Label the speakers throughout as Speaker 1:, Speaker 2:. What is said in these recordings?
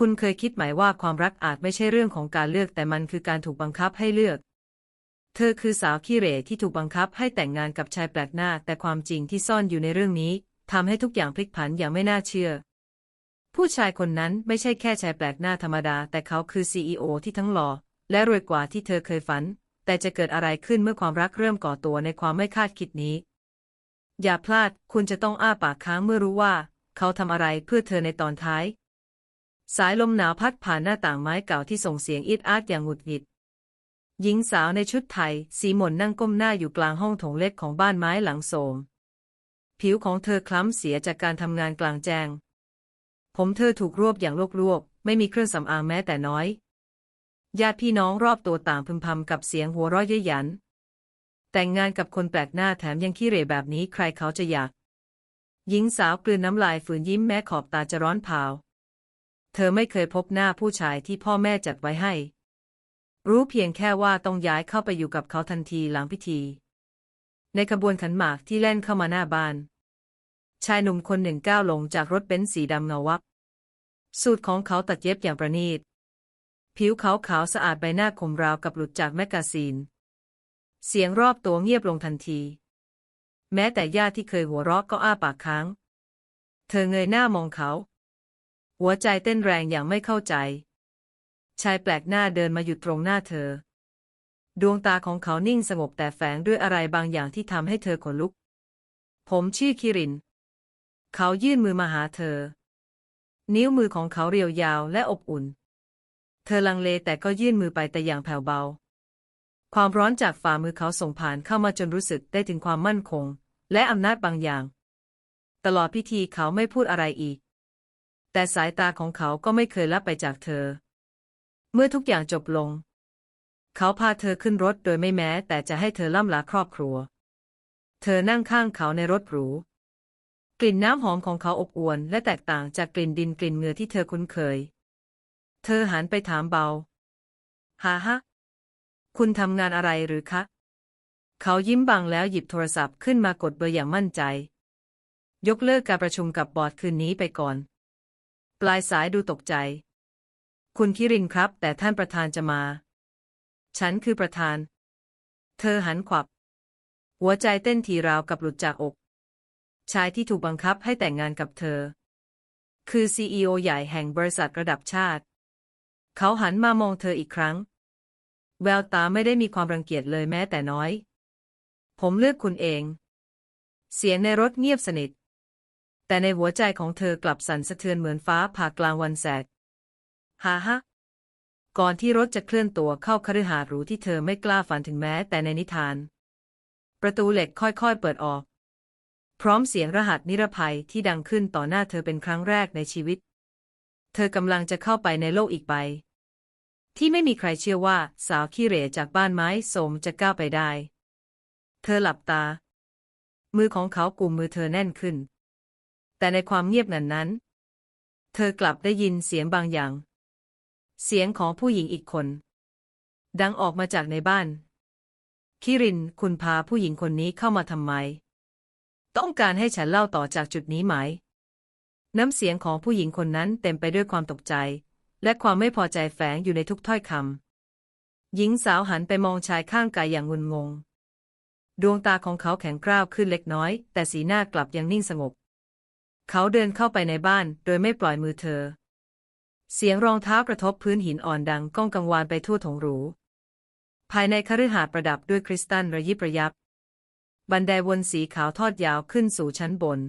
Speaker 1: คุณเคยคิดไหมว่าความรักอาจไม่ใช่เรื่องของการเลือกแต่มันคือการถูกบังคับให้เลือก เธอคือสาวขี้เหร่ที่ถูกบังคับให้แต่งงานกับชายแปลกหน้า แต่ความจริงที่ซ่อนอยู่ในเรื่องนี้ทำให้ทุกอย่างพลิกผันอย่างไม่น่าเชื่อ ผู้ชายคนนั้นไม่ใช่แค่ชายแปลกหน้าธรรมดา แต่เขาคือ CEO ที่ทั้งหล่อและรวยกว่าที่เธอเคยฝัน แต่จะเกิดอะไรขึ้นเมื่อความรักเริ่มก่อตัวในความไม่คาดคิดนี้ อย่าพลาดคุณจะต้องอ้าปากค้างเมื่อรู้ว่า เขาทำอะไรเพื่อเธอในตอนท้าย สายลมหนาวพัดผ่านหน้าต่างไม้เก่าที่ส่งเสียงอีดอาดอย่างหงุดหงิด หญิงสาวในชุดไทย สีหม่นนั่งก้มหน้าอยู่กลางห้องโถงเล็กของบ้านไม้หลังโสม ผิวของเธอคล้ำเสียจากการทำงานกลางแจ้ง ผมเธอถูกรวบอย่างลวกๆ ไม่มีเครื่องสำอางแม้แต่น้อย ญาติพี่น้องรอบตัวต่างพึมพำกับเสียงหัวเราะเย้ยหยัน แต่งงานกับคนแปลกหน้าแถมยังขี้เหร่แบบนี้ใครเขาจะอยาก หญิงสาวกลืนน้ำลายฝืนยิ้มแม้ขอบตาจะร้อนเผา เธอไม่เคยพบหน้าผู้ชายที่พ่อแม่จัดไว้ให้ รู้เพียงแค่ว่าต้องย้ายเข้าไปอยู่กับเขาทันทีหลังพิธี ในขบวนขันหมากที่แล่นเข้ามาหน้าบ้าน ชายหนุ่มคนหนึ่งก้าวลงจากรถเบนซ์สีดำเงาวับ สูตรของเขาตัดเย็บอย่างประณีต ผิวขาวขาวสะอาดใบหน้าคมราวกับหลุดจากแมกกาซีน เสียงรอบตัวเงียบลงทันที แม้แต่ญาติที่เคยหัวเราะก็อ้าปากค้าง เธอเงยหน้ามองเขา หัวใจเต้นแรงอย่างไม่เข้าใจ ชายแปลกหน้าเดินมาหยุดตรงหน้าเธอ ดวงตาของเขานิ่งสงบแต่แฝงด้วยอะไรบางอย่างที่ทำให้เธอขนลุก ผมชื่อคิริน เขายื่นมือมาหาเธอ นิ้วมือของเขาเรียวยาวและอบอุ่น เธอลังเลแต่ก็ยื่นมือไปแต่อย่างแผ่วเบา ความร้อนจากฝ่ามือเขาส่งผ่านเข้ามาจนรู้สึกได้ถึงความมั่นคง และอำนาจบางอย่าง ตลอดพิธีเขาไม่พูดอะไรอีก แต่สายตาของเขาก็ไม่เคยลับไปจากเธอ เมื่อทุกอย่างจบลง เขาพาเธอขึ้นรถโดยไม่แม้ แต่จะให้เธอล่ำลาครอบครัว เธอนั่งข้างเขาในรถหรู กลิ่นน้ำหอมของเขาอบอวลและแตกต่างจากกลิ่นดินกลิ่นเหงื่อที่เธอคุ้นเคย เธอหันไปถามเบาฮ่าฮะ คุณทำงานอะไรหรือคะ เขายิ้มบังแล้วหยิบโทรศัพท์ขึ้นมากดเบอร์อย่างมั่นใจ ยกเลิกการประชุมกับบอร์ดคืนนี้ไปก่อน ปลายสายดูตกใจ คุณคิรินครับ แต่ท่านประธานจะมา ฉันคือประธาน เธอหันขวับ หัวใจเต้นทีราวกับหลุดจากอก ชายที่ถูกบังคับให้แต่งงานกับเธอ คือซีอโอใหญ่แห่งบริษัทระดับชาติ เขาหันมามองเธออีกครั้ง แววตาไม่ได้มีความรังเกียจเลยแม้แต่น้อย ผมเลือกคุณเอง เสียงในรถเงียบสนิท แต่ในหัวใจของเธอกลับสั่นสะเทือนเหมือนฟ้าผ่ากลางวันแสกฮ่าฮะก่อนที่รถจะเคลื่อนตัวเข้าคฤหาสน์หรูที่เธอไม่กล้าฝันถึงแม้แต่ในนิทาน ประตูเหล็กค่อยๆเปิดออก พร้อมเสียงรหัสนิรภัยที่ดังขึ้นต่อหน้าเธอเป็นครั้งแรกในชีวิต เธอกำลังจะเข้าไปในโลกอีกใบที่ไม่มีใครเชื่อว่าสาวขี้เหร่จากบ้านไม้โสมจะก้าวไปได้ เธอหลับตา มือของเขากุมมือเธอแน่นขึ้น แต่ในความเงียบนั้นนั้น เธอกลับได้ยินเสียงบางอย่าง เสียงของผู้หญิงอีกคน ดังออกมาจากในบ้าน คิริน คุณพาผู้หญิงคนนี้เข้ามาทำไม ต้องการให้ฉันเล่าต่อจากจุดนี้ไหม น้ำเสียงของผู้หญิงคนนั้นเต็มไปด้วยความตกใจ และความไม่พอใจแฝงอยู่ในทุกถ้อยคำหญิงสาวหันไปมองชายข้างกายอย่างงุนงง ดวงตาของเขาแข็งกร้าวขึ้นเล็กน้อย แต่สีหน้ากลับยังนิ่งสงบ เขาเดินเข้าไปในบ้านโดยไม่ปล่อยมือเธอ เสียงรองเท้ากระทบพื้นหินอ่อนดังก้องกังวานไปทั่วถงหรู ภายในคฤหาสน์ประดับด้วยคริสตัลระยิบระยับ บันไดวนสีขาวทอดยาวขึ้นสู่ชั้นบน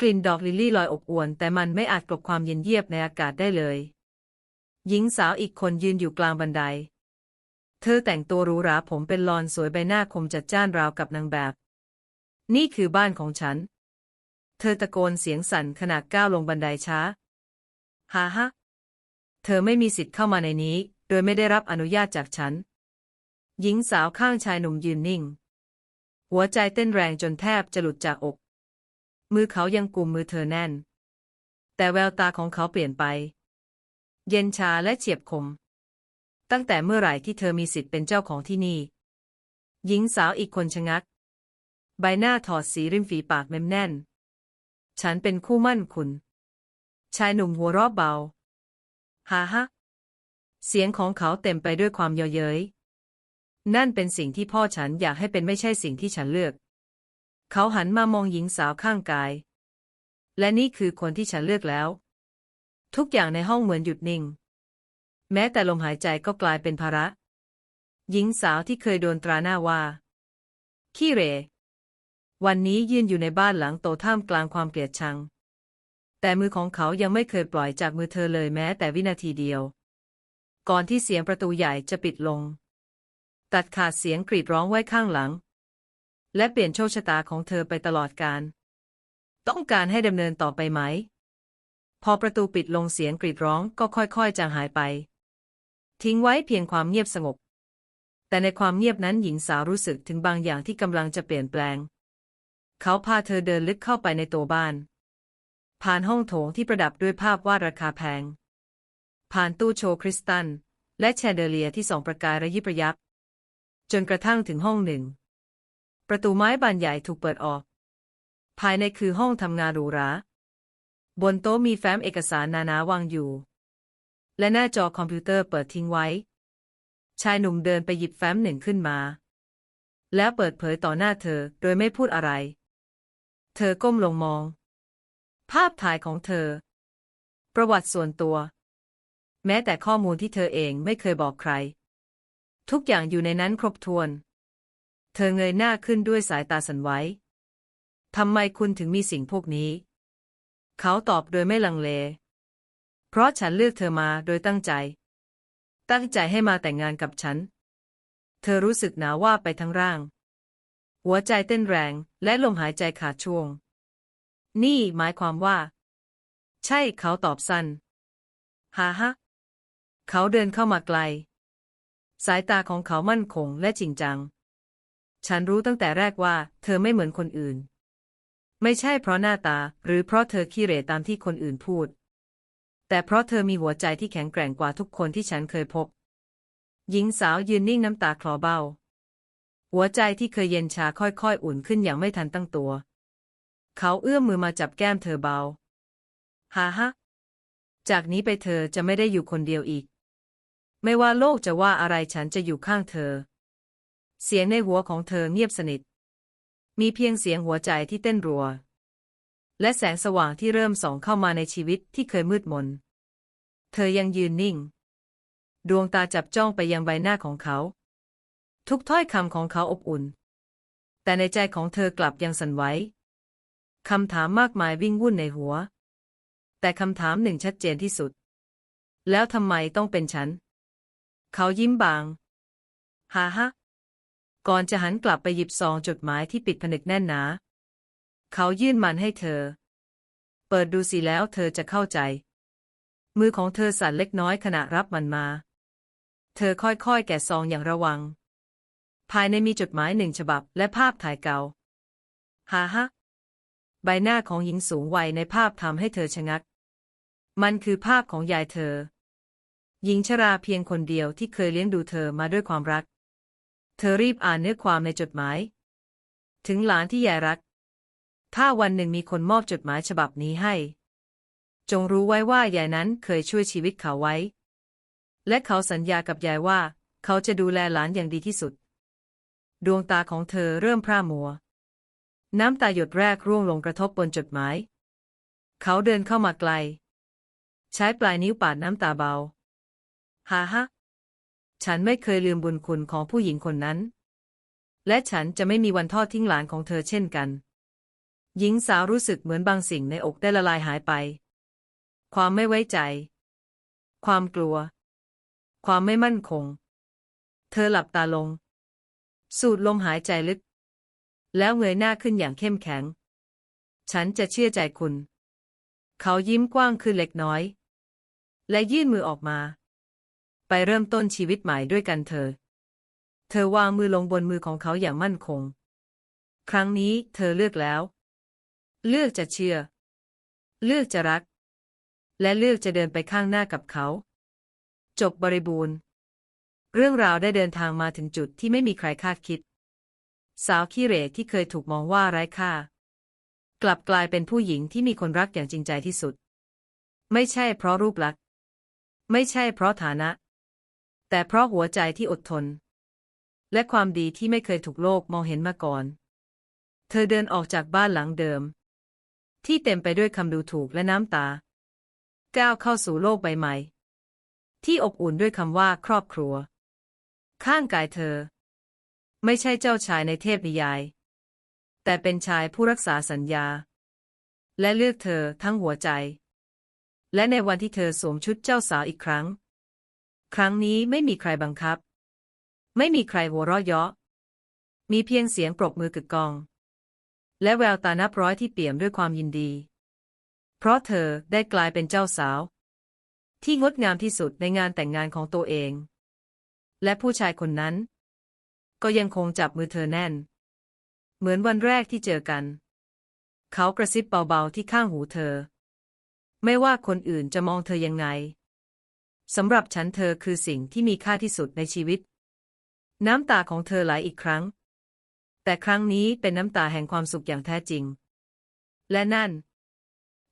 Speaker 1: กลิ่นดอกลิลลี่ลอยอบอวน แต่มันไม่อาจกลบความเย็นเยียบในอากาศได้เลย หญิงสาวอีกคนยืนอยู่กลางบันได เธอแต่งตัวหรูหราผมเป็นลอนสวยใบหน้าคมจัดจ้านราวกับนางแบบ นี่คือบ้านของฉัน ธอตะโกนเสียงสั่นขณะก้าวลงบันไดช้า ฮาฮะ เธอไม่มีสิทธิ์เข้ามาในนี้ โดยไม่ได้รับอนุญาตจากฉัน หญิงสาวข้างชายหนุ่มยืนนิ่ง หัวใจเต้นแรงจนแทบจะหลุดจากอก มือเขายังกุมมือเธอแน่น แต่แววตาของเขาเปลี่ยนไป เย็นชาและเฉียบคม ตั้งแต่เมื่อไหร่ที่เธอมีสิทธิ์เป็นเจ้าของที่นี่ หญิงสาวอีกคนชะงัก ใบหน้าถอดสีริมฝีปากเม็มแน่น ฉันเป็นคู่มั่นคุณ ชายหนุ่มหัวเราะเบา ฮ่าฮะ เสียงของเขาเต็มไปด้วยความเยาะเย้ย นั่นเป็นสิ่งที่พ่อฉันอยากให้เป็นไม่ใช่สิ่งที่ฉันเลือก เขาหันมามองหญิงสาวข้างกาย และนี่คือคนที่ฉันเลือกแล้ว ทุกอย่างในห้องเหมือนหยุดนิ่ง แม้แต่ลมหายใจก็กลายเป็นภาระ หญิงสาวที่เคยโดนตราหน้าว่าขี้เหร วันนี้ยืนอยู่ในบ้านหลังโตท่ามกลางความเกลียดชัง แต่มือของเขายังไม่เคยปล่อยจากมือเธอเลยแม้แต่วินาทีเดียว ก่อนที่เสียงประตูใหญ่จะปิดลง ตัดขาดเสียงกรีดร้องไว้ข้างหลัง และเปลี่ยนโชคชะตาของเธอไปตลอดกาลต้องการให้ดำเนินต่อไปไหม พอประตูปิดลงเสียงกรีดร้องก็ค่อยๆจางหายไป ทิ้งไว้เพียงความเงียบสงบแต่ในความเงียบนั้นหญิงสาวรู้สึกถึงบางอย่างที่กำลังจะเปลี่ยนแปลง เขาพาเธอเดินลึกเข้าไปในตัวบ้าน ผ่านห้องโถงที่ประดับด้วยภาพวาดราคาแพง ผ่านตู้โชว์คริสตัล และแชเดเลียที่ส่องประกายระยิบระยับ จนกระทั่งถึงห้องหนึ่ง ประตูไม้บานใหญ่ถูกเปิดออก ภายในคือห้องทำงานหรูหรา บนโต๊ะมีแฟ้มเอกสารนานาวางอยู่ และหน้าจอคอมพิวเตอร์เปิดทิ้งไว้ ชายหนุ่มเดินไปหยิบแฟ้มหนึ่งขึ้นมา แล้วเปิดเผยต่อหน้าเธอโดยไม่พูดอะไร เธอก้มลงมอง ภาพถ่ายของเธอ ประวัติส่วนตัว แม้แต่ข้อมูลที่เธอเองไม่เคยบอกใคร ทุกอย่างอยู่ในนั้นครบถ้วน เธอเงยหน้าขึ้นด้วยสายตาสันไหวทำไมคุณถึงมีสิ่งพวกนี้ เขาตอบโดยไม่ลังเล เพราะฉันเลือกเธอมาโดยตั้งใจ ตั้งใจให้มาแต่งงานกับฉัน เธอรู้สึกหนาวว่าไปทั้งร่าง หัวใจเต้นแรง และลมหายใจขาดช่วง นี่หมายความว่า ใช่เขาตอบสั้นฮาฮะ เขาเดินเข้ามาไกล สายตาของเขามั่นคงและจริงจัง ฉันรู้ตั้งแต่แรกว่า เธอไม่เหมือนคนอื่น ไม่ใช่เพราะหน้าตา หรือเพราะเธอขี้เหร่ตามที่คนอื่นพูด แต่เพราะเธอมีหัวใจที่แข็งแกร่งกว่าทุกคนที่ฉันเคยพบ หญิงสาวยืนนิ่งน้ำตาคลอเบ้า หัวใจที่เคยเย็นชาค่อยๆ อุ่นขึ้นอย่างไม่ทันตั้งตัว เขาเอื้อมมือมาจับแก้มเธอเบาฮ่าฮะ จากนี้ไปเธอจะไม่ได้อยู่คนเดียวอีก ไม่ว่าโลกจะว่าอะไรฉันจะอยู่ข้างเธอ เสียงในหัวของเธอเงียบสนิท มีเพียงเสียงหัวใจที่เต้นรัว และแสงสว่างที่เริ่มส่องเข้ามาในชีวิตที่เคยมืดมน เธอยังยืนนิ่ง ดวงตาจับจ้องไปยังใบหน้าของเขา ทุกถ้อยคำของเขาอบอุ่น แต่ในใจของเธอกลับยังสั่นไหวคำถามมากมายวิ่งวุ่นในหัว แต่คำถามหนึ่งชัดเจนที่สุด แล้วทำไมต้องเป็นฉัน เขายิ้มบางฮ่าฮะก่อนจะหันกลับไปหยิบซองจดหมายที่ปิดผนึกแน่นหนา เขายื่นมันให้เธอ เปิดดูสิแล้วเธอจะเข้าใจ มือของเธอสั่นเล็กน้อยขณะรับมันมา เธอค่อยๆแกะซองอย่างระวัง ภายในมีจดหมายหนึ่งฉบับและภาพถ่ายเก่าฮ่าฮะ ใบหน้าของหญิงสูงวัยในภาพทำให้เธอชะงัก มันคือภาพของยายเธอ หญิงชราเพียงคนเดียวที่เคยเลี้ยงดูเธอมาด้วยความรัก เธอรีบอ่านเนื้อความในจดหมาย ถึงหลานที่ยายรัก ถ้าวันหนึ่งมีคนมอบจดหมายฉบับนี้ให้ จงรู้ไว้ว่ายายนั้นเคยช่วยชีวิตเขาไว้ และเขาสัญญากับยายว่า เขาจะดูแลหลานอย่างดีที่สุด ดวงตาของเธอเริ่มพร่ามัว น้ำตาหยดแรกร่วงลงกระทบบนจดหมาย เขาเดินเข้ามาไกล ใช้ปลายนิ้วปาดน้ำตาเบาฮ่าฮะฉันไม่เคยลืมบุญคุณของผู้หญิงคนนั้น และฉันจะไม่มีวันทอดทิ้งหลานของเธอเช่นกัน หญิงสาวรู้สึกเหมือนบางสิ่งในอกได้ละลายหายไป ความไม่ไว้ใจ ความกลัว ความไม่มั่นคง เธอหลับตาลง สูดลมหายใจลึก แล้วเงยหน้าขึ้นอย่างเข้มแข็ง ฉันจะเชื่อใจคุณ เขายิ้มกว้างขึ้นเล็กน้อย และยื่นมือออกมา ไปเริ่มต้นชีวิตใหม่ด้วยกันเธอ เธอวางมือลงบนมือของเขาอย่างมั่นคง ครั้งนี้เธอเลือกแล้ว เลือกจะเชื่อ เลือกจะรัก และเลือกจะเดินไปข้างหน้ากับเขา จบบริบูรณ์ เรื่องราวได้เดินทางมาถึงจุดที่ไม่มีใครคาดคิด สาวขี้เหร่ที่เคยถูกมองว่าไร้ค่า กลับกลายเป็นผู้หญิงที่มีคนรักอย่างจริงใจที่สุด ไม่ใช่เพราะรูปลักษณ์ ไม่ใช่เพราะฐานะ แต่เพราะหัวใจที่อดทน และความดีที่ไม่เคยถูกโลกมองเห็นมาก่อน เธอเดินออกจากบ้านหลังเดิม ที่เต็มไปด้วยคำดูถูกและน้ำตา ก้าวเข้าสู่โลกใบใหม่ ที่อบอุ่นด้วยคำว่าครอบครัว ข้างกายเธอ ไม่ใช่เจ้าชายในเทพนิยาย แต่เป็นชายผู้รักษาสัญญา และเลือกเธอทั้งหัวใจ และในวันที่เธอสวมชุดเจ้าสาวอีกครั้ง ครั้งนี้ไม่มีใครบังคับ ไม่มีใครหัวเราะเยาะ มีเพียงเสียงปรบมือกึกกอง และแววตานับร้อยที่เปี่ยมด้วยความยินดี เพราะเธอได้กลายเป็นเจ้าสาว ที่งดงามที่สุดในงานแต่งงานของตัวเอง และผู้ชายคนนั้น ก็ยังคงจับมือเธอแน่น เหมือนวันแรกที่เจอกัน เขากระซิบเบาๆที่ข้างหูเธอ ไม่ว่าคนอื่นจะมองเธอยังไงสำหรับฉันเธอคือสิ่งที่มีค่าที่สุดในชีวิต น้ำตาของเธอไหลอีกครั้ง แต่ครั้งนี้เป็นน้ำตาแห่งความสุขอย่างแท้จริง และนั่น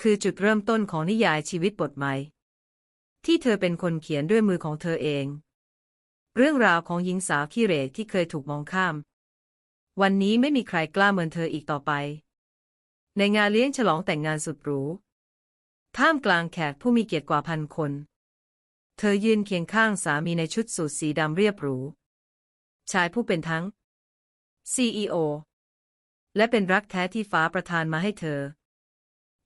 Speaker 1: คือจุดเริ่มต้นของนิยายชีวิตบทใหม่ ที่เธอเป็นคนเขียนด้วยมือของเธอเอง เรื่องราวของหญิงสาวขี้เหร่ที่เคยถูกมองข้าม วันนี้ไม่มีใครกล้าเมือนเธออีกต่อไป ในงานเลี้ยงฉลองแต่งงานสุดหรู ท่ามกลางแขกผู้มีเกียรติกว่าพันคน เธอยืนเคียงข้างสามีในชุดสูทสีดำเรียบหรู ชายผู้เป็นทั้ง CEO และเป็นรักแท้ที่ฟ้าประทานมาให้เธอ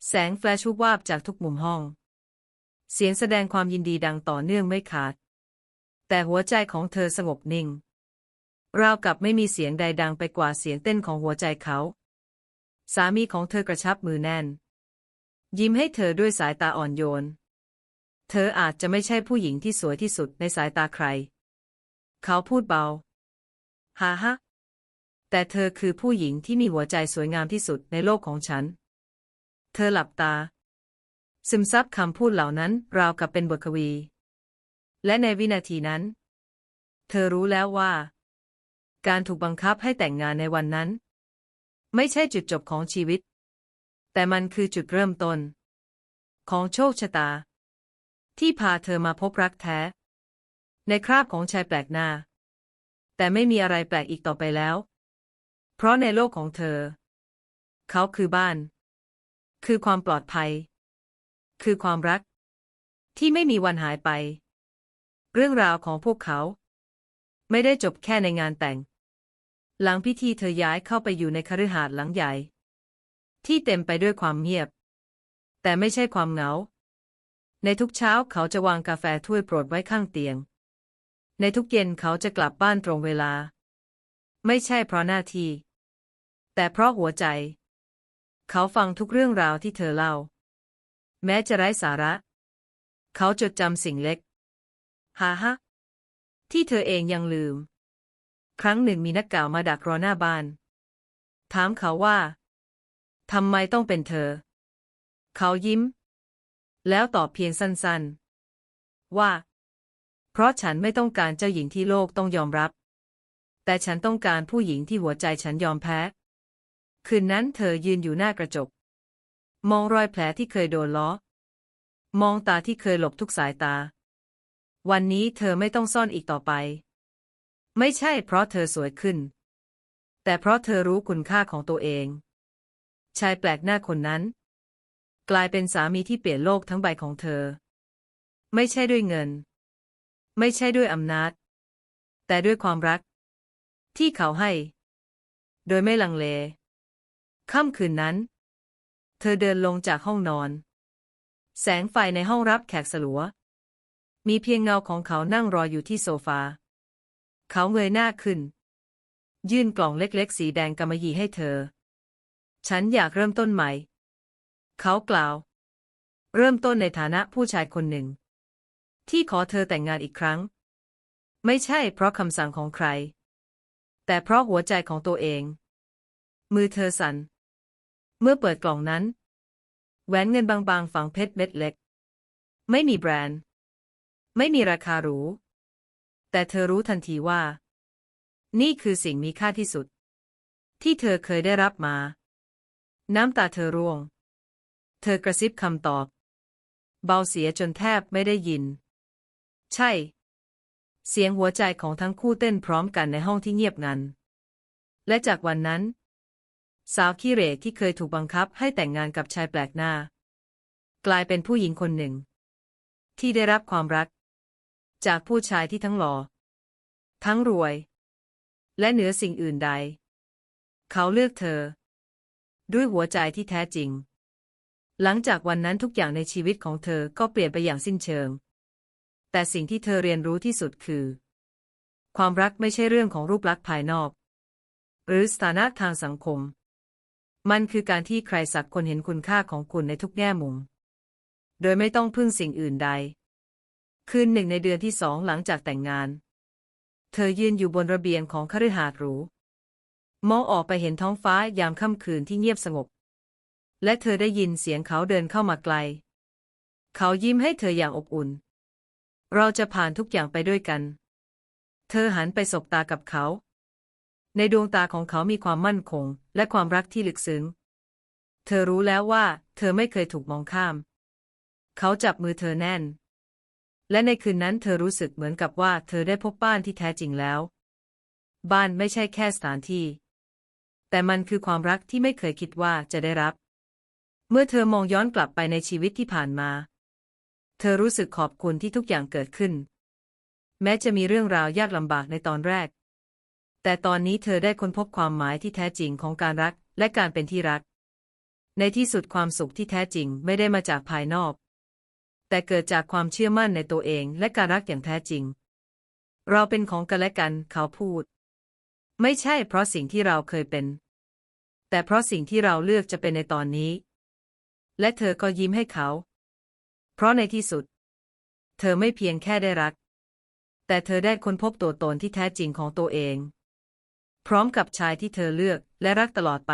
Speaker 1: แสงแฟลชุบวาบจากทุกมุมห้อง เสียงแสดงความยินดีดังต่อเนื่องไม่ขาด แต่หัวใจของเธอสงบนิ่ง ราวกับไม่มีเสียงใดดังไปกว่าเสียงเต้นของหัวใจเขา สามีของเธอกระชับมือแน่น ยิ้มให้เธอด้วยสายตาอ่อนโยน เธออาจจะไม่ใช่ผู้หญิงที่สวยที่สุดในสายตาใคร เขาพูดเบาฮ่าฮะแต่เธอคือผู้หญิงที่มีหัวใจสวยงามที่สุดในโลกของฉัน เธอหลับตา ซึมซับคำพูดเหล่านั้นราวกับเป็นบทกวี และในวินาทีนั้น เธอรู้แล้วว่า การถูกบังคับให้แต่งงานในวันนั้น ไม่ใช่จุดจบของชีวิต แต่มันคือจุดเริ่มต้น ของโชคชะตา ที่พาเธอมาพบรักแท้ ในคราบของชายแปลกหน้า แต่ไม่มีอะไรแปลกอีกต่อไปแล้ว เพราะในโลกของเธอ เขาคือบ้าน คือความปลอดภัย คือความรักที่ไม่มีวันหายไป เรื่องราวของพวกเขา ไม่ได้จบแค่ในงานแต่ง หลังพิธีเธอย้ายเข้าไปอยู่ในคฤหาสน์หลังใหญ่ ที่เต็มไปด้วยความเงียบ แต่ไม่ใช่ความเหงา ในทุกเช้าเขาจะวางกาแฟถ้วยโปรดไว้ข้างเตียง ในทุกเย็นเขาจะกลับบ้านตรงเวลา ไม่ใช่เพราะหน้าที่ แต่เพราะหัวใจ เขาฟังทุกเรื่องราวที่เธอเล่า แม้จะไร้สาระ เขาจดจำสิ่งเล็ก ฮ่าฮะที่เธอเองยังลืม ครั้งหนึ่งมีนักกล่าวมาดักรอหน้าบ้าน ถามเขาว่าทำไมต้องเป็นเธอ เขายิ้ม แล้วตอบเพียงสั้นๆ ว่า เพราะฉันไม่ต้องการเจ้าหญิงที่โลกต้องยอมรับ แต่ฉันต้องการผู้หญิงที่หัวใจฉันยอมแพ้ คืนนั้นเธอยืนอยู่หน้ากระจก มองรอยแผลที่เคยโดนล้อ มองตาที่เคยหลบทุกสายตา วันนี้เธอไม่ต้องซ่อนอีกต่อไป ไม่ใช่เพราะเธอสวยขึ้น แต่เพราะเธอรู้คุณค่าของตัวเอง ชายแปลกหน้าคนนั้น กลายเป็นสามีที่เปลี่ยนโลกทั้งใบของเธอ ไม่ใช่ด้วยเงิน ไม่ใช่ด้วยอำนาจ แต่ด้วยความรัก ที่เขาให้ โดยไม่ลังเลค่ำคืนนั้น เธอเดินลงจากห้องนอน แสงไฟในห้องรับแขกสลัว มีเพียงเงาของเขานั่งรออยู่ที่โซฟา เขาเงยหน้าขึ้น ยื่นกล่องเล็กๆ สีแดงกำมะหยี่ให้เธอ ฉันอยากเริ่มต้นใหม่ เขากล่าว เริ่มต้นในฐานะผู้ชายคนหนึ่ง ที่ขอเธอแต่งงานอีกครั้ง ไม่ใช่เพราะคำสั่งของใคร แต่เพราะหัวใจของตัวเอง มือเธอสัน่น เมื่อเปิดกล่องนั้น แหวนเงินบางๆ ฝังเพชรเม็ดเล็ก ไม่มีแบรนด์ ไม่มีราคาหรู แต่เธอรู้ทันทีว่า นี่คือสิ่งมีค่าที่สุด ที่เธอเคยได้รับมา น้ำตาเธอร่วง เธอกระซิบคำตอบ เบาเสียจนแทบไม่ได้ยิน ใช่ เสียงหัวใจของทั้งคู่เต้นพร้อมกันในห้องที่เงียบงัน และจากวันนั้น สาวขี้เหร่ที่เคยถูกบังคับให้แต่งงานกับชายแปลกหน้า กลายเป็นผู้หญิงคนหนึ่ง ที่ได้รับความรัก จากผู้ชายที่ทั้งหล่อทั้งรวย และเหนือสิ่งอื่นใด เขาเลือกเธอ ด้วยหัวใจที่แท้จริง หลังจากวันนั้นทุกอย่างในชีวิตของเธอก็เปลี่ยนไปอย่างสิ้นเชิง แต่สิ่งที่เธอเรียนรู้ที่สุดคือ ความรักไม่ใช่เรื่องของรูปลักษณ์ภายนอก หรือสถานะทางสังคม มันคือการที่ใครสักคนเห็นคุณค่าของคุณในทุกแง่มุม โดยไม่ต้องพึ่งสิ่งอื่นใด คืนหนึ่งในเดือนที่สองหลังจากแต่งงาน เธอยืนอยู่บนระเบียงของคฤหาสน์หรู มองออกไปเห็นท้องฟ้ายามค่ำคืนที่เงียบสงบ และเธอได้ยินเสียงเขาเดินเข้ามาไกล เขายิ้มให้เธออย่างอบอุ่น เราจะผ่านทุกอย่างไปด้วยกัน เธอหันไปสบตากับเขา ในดวงตาของเขามีความมั่นคง และความรักที่ลึกซึ้ง เธอรู้แล้วว่า เธอไม่เคยถูกมองข้าม เขาจับมือเธอแน่น และในคืนนั้นเธอรู้สึกเหมือนกับว่าเธอได้พบบ้านที่แท้จริงแล้ว บ้านไม่ใช่แค่สถานที่ แต่มันคือความรักที่ไม่เคยคิดว่าจะได้รับ เมื่อเธอมองย้อนกลับไปในชีวิตที่ผ่านมา เธอรู้สึกขอบคุณที่ทุกอย่างเกิดขึ้น แม้จะมีเรื่องราวยากลำบากในตอนแรก แต่ตอนนี้เธอได้ค้นพบความหมายที่แท้จริงของการรักและการเป็นที่รัก ในที่สุดความสุขที่แท้จริงไม่ได้มาจากภายนอก แต่เกิดจากความเชื่อมั่นในตัวเองและการรักอย่างแท้จริง เราเป็นของกันและกันเขาพูด ไม่ใช่เพราะสิ่งที่เราเคยเป็น แต่เพราะสิ่งที่เราเลือกจะเป็นในตอนนี้ และเธอก็ยิ้มให้เขา เพราะในที่สุด เธอไม่เพียงแค่ได้รัก แต่เธอได้ค้นพบตัวตนที่แท้จริงของตัวเอง พร้อมกับชายที่เธอเลือกและรักตลอดไป